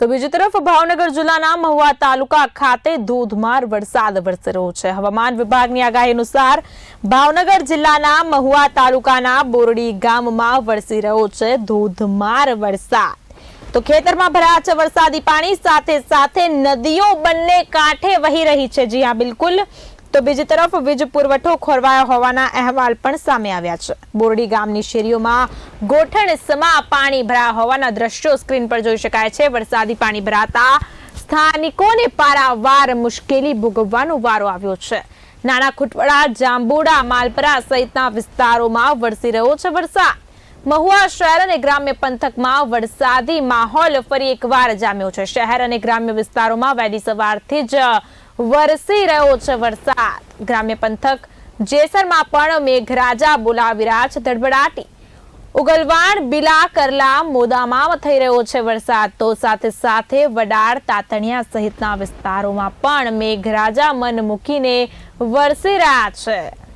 તો બીજી તરફ ભાવનગર જિલ્લાના મહુવા તાલુકા ખાતે ધોધમાર વરસાદ વરસી રહ્યો છે. હવામાન વિભાગની આગાહી અનુસાર ભાવનગર જિલ્લાના મહુવા તાલુકાના બોરડી ગામમાં વરસી રહ્યો છે ધોધમાર વરસાદ. તો ખેતરમાં ભરાયા છે વરસાદી પાણી, સાથે સાથે નદીઓ બંને કાંઠે વહી રહી છે. જી હા, બિલકુલ. તો બીજી તરફ વીજ પુરવઠો ખોરવાયો હોવાના અહેવાલ પણ સામે આવ્યા છે. બોરડી ગામની શેરીઓમાં ગોઠણ સમા પાણી ભરાયા હોવાના દ્રશ્યો સ્ક્રીન પર જોઈ શકાય છે. વરસાદી પાણી ભરાતા સ્થાનિકોને પારાવાર મુશ્કેલી ભોગવવાનો વારો આવ્યો છે. નાના ખુટવડા જાંબુડા, માલપરા સહિતના વિસ્તારોમાં વરસી રહ્યો છે વરસાદ. મહુવા શહેર અને ગ્રામ્ય પંથકમાં વરસાદી માહોલ ફરી એકવાર જામ્યો છે. શહેર અને ગ્રામ્ય વિસ્તારોમાં વહેલી સવારથી જ વરસી રહ્યો છે વરસાદ. ગ્રામ્ય પંથક જેસરમાં પણ મેઘરાજા બોલાવી રહ્યા ધડબડાટી. ઉગલવાણ બિલા, કરલા મોદામાં થઈ રહ્યો છે વરસાદ. તો સાથે સાથે વડાળ તાતણિયા સહિતના વિસ્તારોમાં પણ મેઘરાજા મન મૂકીને વરસી રહ્યા છે.